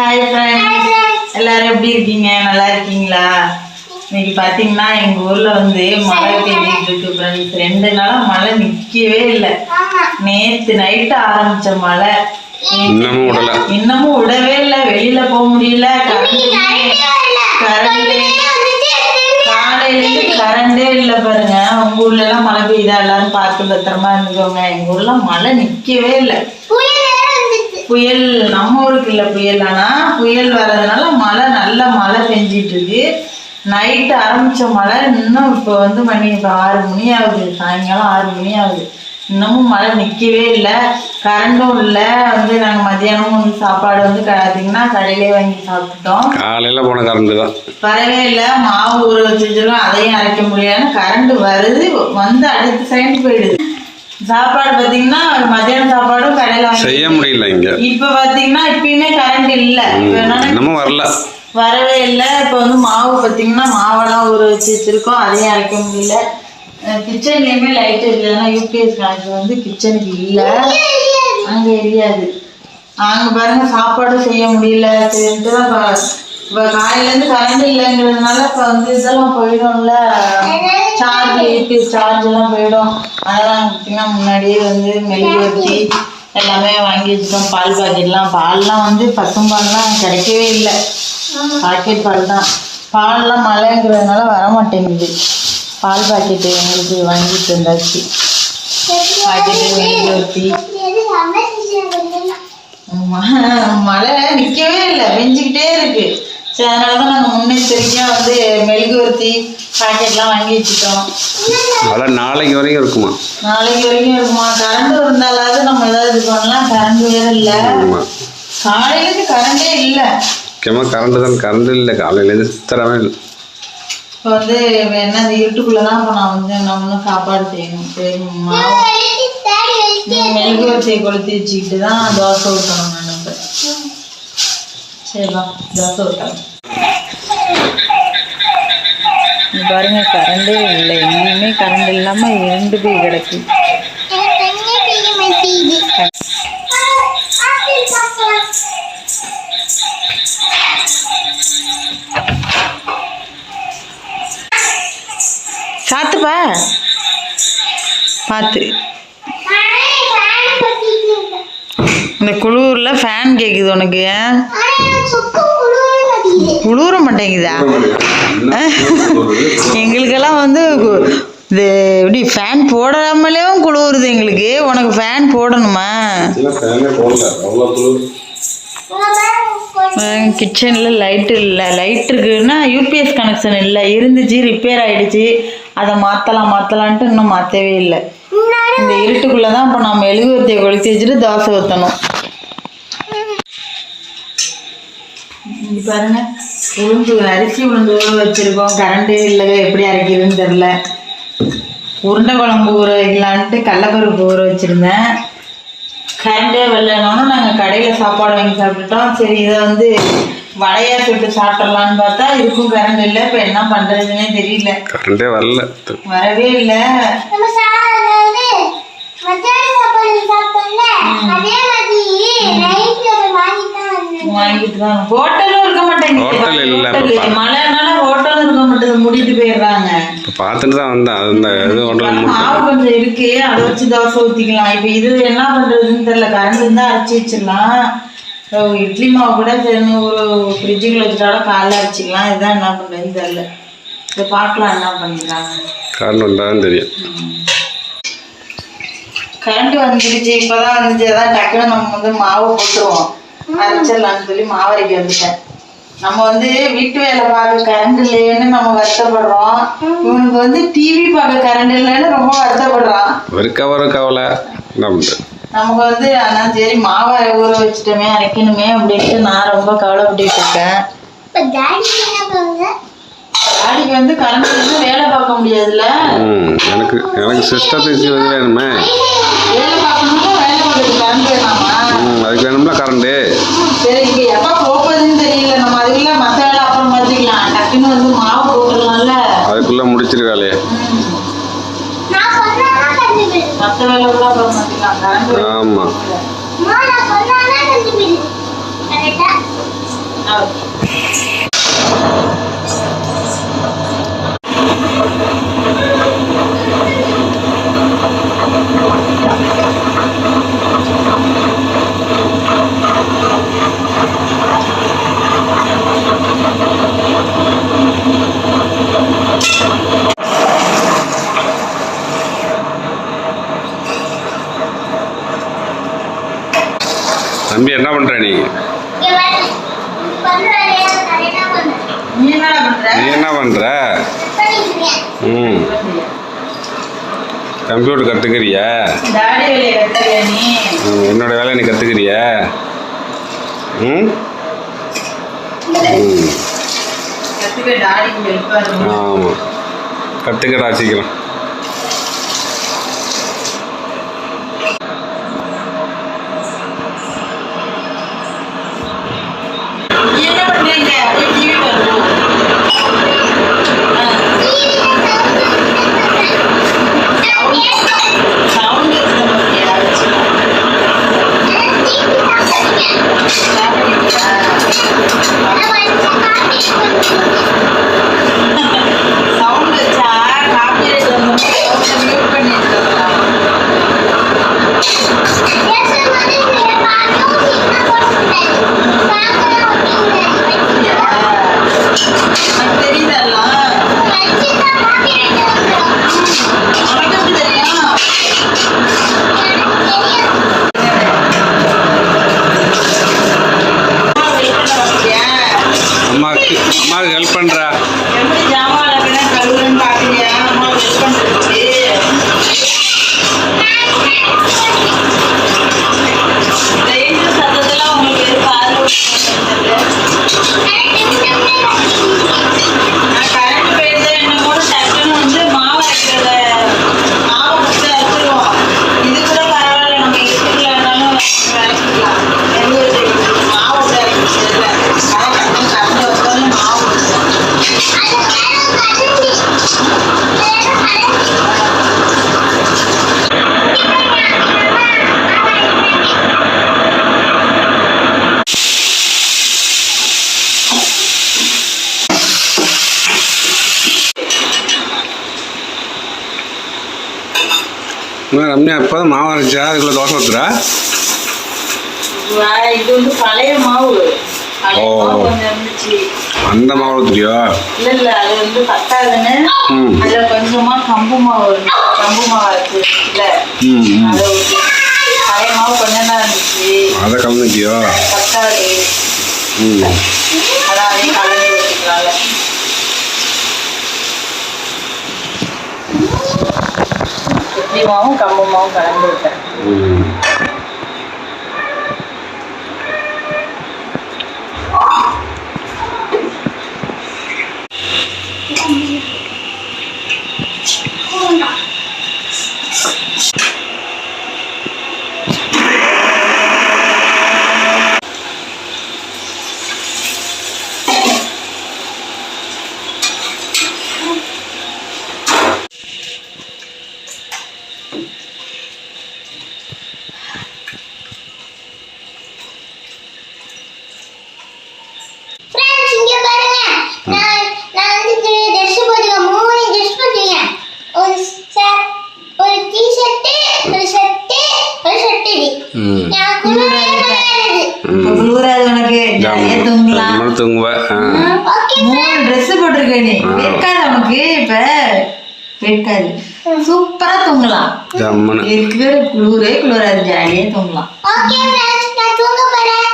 Hi friends எல்லாரும் எப்படி இருக்கீங்க? நல்லா இருக்கீங்களா? இன்னைக்கு பார்த்தீங்கன்னா எங்க ஊர்ல வந்து மழை பெய்ஞ்சிட்டு இருக்கு ஃப்ரெண்ட்ஸ் ரெண்டு நாளா மழை நிக்கவே இல்லை. நேத்து நைட்டு ஆரம்பிச்ச மழை. இன்னமும் விடவே இல்லை. வெளியில போக முடியல. கரண்ட் காலையிலேருந்து கரண்டே இல்லை. பாருங்க. உங்க ஊர்ல எல்லாம் மழை பெய்யுதா? எல்லாரும் பார்த்து பத்திரமா இருந்துக்கோங்க. எங்க ஊர்ல மழை நிக்கவே இல்லை. புயல் நம்ம ஊருக்கு இல்லை புயல். ஆனா புயல் வர்றதுனால மழை நல்ல மழை பெஞ்சிட்டு இருக்கு நைட்டு ஆரம்பிச்ச மழை இன்னும் இப்போ வந்து மணி இப்போ ஆறு மணி ஆகுது. சாயங்காலம் ஆறு மணி ஆகுது. இன்னமும் மழை நிற்கவே இல்லை. கரண்டும் இல்லை. வந்து நாங்கள் மத்தியானமும் வந்து சாப்பாடு வந்து பார்த்தீங்கன்னா கடையிலே வாங்கி சாப்பிட்டுட்டோம். காலையில போன கரண்ட் தான். வரவே இல்லை. மாவு ஊற வச்சுருக்கோம் அதையும் அரைக்க முடியலன்னு கரண்ட் வருது. வந்து அடுத்த செகண்ட் போயிடுது. சாப்பாடு பார்த்தீங்கன்னா மத்தியானம் சாப்பாடும் கடையில் செய்ய முடியல இங்க. இப்ப பாத்தீங்கன்னா இப்பயுமே கரண்ட் இல்ல. இன்னமும் வரல. வரவே இல்லை. இப்போ வந்து மாவு பார்த்தீங்கன்னா மாவெல்லாம் ஊற வச்சு வச்சிருக்கோம். அதையும் அரைக்க முடியல. கிச்சன்லேயுமே லைட் இல்லைன்னா யூபிஎஸ் கணக்கு வந்து கிச்சனுக்கு இல்லை. அங்கே எரியாது. அங்கே பாருங்க சாப்பாடும் செய்ய முடியல. சரின்ட்டு தான் இப்போ இப்போ காலையிலேருந்து கரண்ட் இல்லைங்கிறதுனால இப்போ வந்து இதெல்லாம் போயிடும்ல. சார்ஜ் ஏற்றி சார்ஜ் எல்லாம் போயிடும். அதெல்லாம் பார்த்தீங்கன்னா முன்னாடியே வந்து மெழுகுவர்த்தி எல்லாமே வாங்கி வச்சுட்டோம். பால் பாக்கெட்லாம். பால்லாம் வந்து பசும் பால்லாம் கிடைக்கவே இல்லை. பாக்கெட் பால் தான். பால்லாம் மழைங்கிறதுனால வர மாட்டேங்குது பால் பாக்கெட்டு எங்களுக்கு வாங்கிட்டு இருந்தாச்சு பாக்கெட்டு மெழுகுவர்த்தி ஆமா, மழை நிற்கவே இல்லை. பெஞ்சிக்கிட்டே இருக்குது சரி அதனால தான் நாங்கள் முன்னெச்சரிக்கையாக வந்து மெழுகுவர்த்தி பாக்கெட்லாம் வாங்கி வச்சுட்டோம். மழை நாளைக்கு வரைக்கும் இருக்குமா? நாளைக்கு வரைக்கும் இருக்குமா? கரண்ட் இருந்தாலாவது நம்ம ஏதாவது இது பண்ணலாம். கரண்ட் வேற இல்லை. காலையிலேருந்து கரண்டே இல்லை. முக்கியமாக கரண்ட் தான். கரண்ட் இல்லை. காலையிலேருந்து சுத்தரவே இல்லை. இப்போ வந்து என்ன இருட்டுக்குள்ளே தான் இப்போ நான் வந்து நம்ம சாப்பாடு செய்யணும் சரி மாவு. மெழுகுவர்த்தியை கொளுத்தி வச்சுக்கிட்டு தான் தோசை ஊற்றணும் நான் பாருங்க கரண்டே இல்லை. எங்கேயுமே கரண்ட் இல்லாமல் இரண்டு போய் கிடக்கு. சாத்துப்பா. பார்த்து இந்த குளூர்ல ஃபேன் கேட்குது உனக்கு. குளிர மாட்டேங்குதா? எங்களுக்கெல்லாம் வந்து கு- இது இப்படி ஃபேன் போடாமலேயும் குளிருது எங்களுக்கு. உனக்கு ஃபேன் போடணுமா? கிச்சனில் லைட்டு இல்லை. லைட் இருக்குன்னா யூபிஎஸ் கனெக்ஷன் இல்லை. இருந்துச்சு ரிப்பேர் ஆகிடுச்சு அதை மாற்றலாம் மாற்றலான்ட்டு இன்னும் மாற்றவே இல்லை. இந்த இருட்டுக்குள்ளே தான் இப்போ நம்ம எழுகுவத்தையை கொளுத்தி வச்சுட்டு தோசை ஊற்றணும் இங்க பாருங்க. உளுந்து அரிசி உளுந்து ஊற வச்சிருக்கோம். கரண்டே இல்லை எப்படி அரைக்கிறதுன்னு தெரில உருண்டை குழம்பு ஊற வைக்கலான்ட்டு கடலப்பருப்பு ஊற வச்சுருந்தேன். கரண்டே வரலனாலும் நாங்கள் கடையில் சாப்பாடு வாங்கி சாப்பிட்டுட்டோம். சரி இதை வந்து வடையா சுட்டு சாப்பிட்றலான்னு பார்த்தா இதுக்கும் கரண்ட் இல்லை. இப்போ என்ன பண்ணுறதுன்னே தெரியல. கரண்டே வரல. வரவே இல்லை. ஹோட்டல் இல்ல, ஹோட்டல் மழைனால ஹோட்டலும் இருக்க மாட்டேங்குது. மூடிட்டு போயிடுறாங்க. பார்த்துட்டு தான் வந்தேன். இது மாவு கொஞ்சம் இருக்கு. அதை வச்சு தோசை ஊத்திக்கலாம். இப்போ இது என்ன பண்றதுன்னு தெரியல. கரண்ட் இருந்தா அரைச்சி வச்சிடலாம். இட்லி மாவு கூட சரி ஒரு ஃப்ரிட்ஜுக்குள்ள வச்சுட்டாலும் காலைல அரைச்சிக்கலாம். இதுதான் என்ன பண்றதுன்னு தெரியல. இதை பார்க்கலாம் என்ன பண்ணிக்கிறாங்க கரண்ட் தெரியும். கரண்ட் வந்துடுச்சு இப்போதான் வந்துச்சு அதான் டக்குன்னு நம்ம வந்து மாவு போட்டுருவோம். அரைச்சிடலாம்னு சொல்லி மாவு அரைக்க வந்துட்டேன். நம்ம வந்து வீட்டு வேலை பார்க்க கரண்ட் இல்லைன்னு நம்ம வருத்தப்படுறோம். இவனுக்கு வந்து டிவி பார்க்க கரண்ட் இல்லைன்னு ரொம்ப வருத்தப்படுறான். ஒரு கவலை. நமக்கு வந்து ஆனால் சரி மாவை ஊற வச்சுட்டோமே அரைக்கணுமே அப்படின்ட்டு நான் ரொம்ப கவலைப்பட்டுட்டு இருக்கேன். டாடிக்கு வந்து கரண்ட் வேலை பார்க்க முடியாதுல்ல? ம் எனக்கு எனக்கு சிஸ்டத்துக்கு இது வேணுமே. வேலை பார்க்கணும்னா வேலை பார்க்கறது கரண்ட் வேணாமா ம் அதுக்கு வேணும்ல கரண்ட்டு சரி இங்க எப்ப போகுதுன்னு தெரியல. நம்ம அதுக்குள்ள மத்த வேலை அப்புறம் பார்த்துக்கலாம். டக்குன்னு வந்து மாவு போட்டுடலாம்ல. அதுக்குள்ளே முடிச்சிரு வேலையை. மத்த வேலை கூட அப்புறம் பார்த்துக்கலாம். கரண்ட் ஆமாம் என்ன பண்ற நீ இங்க பாரு. இங்க என்ன? நீ? பண்ற? நீ என்ன பண்ற. ம். கம்ப்யூட்டர் கற்றுக்கிறிய என்னோட வேலையை நீ கற்றுக்கிறிய ம்? ஆமாம் கற்றுக்கடா சீக்கிரம். என்ன ரம்யா இப்போ தான் மாவு அரைச்சா? அதுக்குள்ள தோசை வா- இது வந்து பழைய மாவு. ஓ. அந்த மாவு ஊத்துறியோ? இல்ல இல்ல அது வந்து பத்தாதுன்னு. அதுல கொஞ்சமா கம்பு மாவு. கம்பு மாவு இருக்கு இல்ல ம் ம். அதை பழைய மாவு கொஞ்சம் தான் இருந்துச்சு. அதை கலந்துக்கியோ பத்தாது. ம். அதான் அதையும் கலந்து வச்சுக்கலாம்ல. இட்லி மாவும் கம்பு மாவும் கலந்து விட்டேன் ம் Friends, இங்க பாருங்க. நான் நான் வந்து dress போட்டுருக்கேன். மூணு dress போட்டிருக்கேன். ஒரு shirt, ஒரு t-shirt, ஒரு shirt, ஒரு shirt இது. ம் நான் குளிரவே கிடையாது. இப்போ குளிராது உனக்கு ஜாலியா தூங்கலாம் Okay, மூணு ட்ரெஸ் போட்டிருக்க நீ. வெட்காது உனக்கு இப்ப. வெட்காது. சூப்பரா தூங்கலாம். இருக்கிற குளிரே குளிராது ஜாலியா தூங்கலாம். நான் தூங்க போறேன்.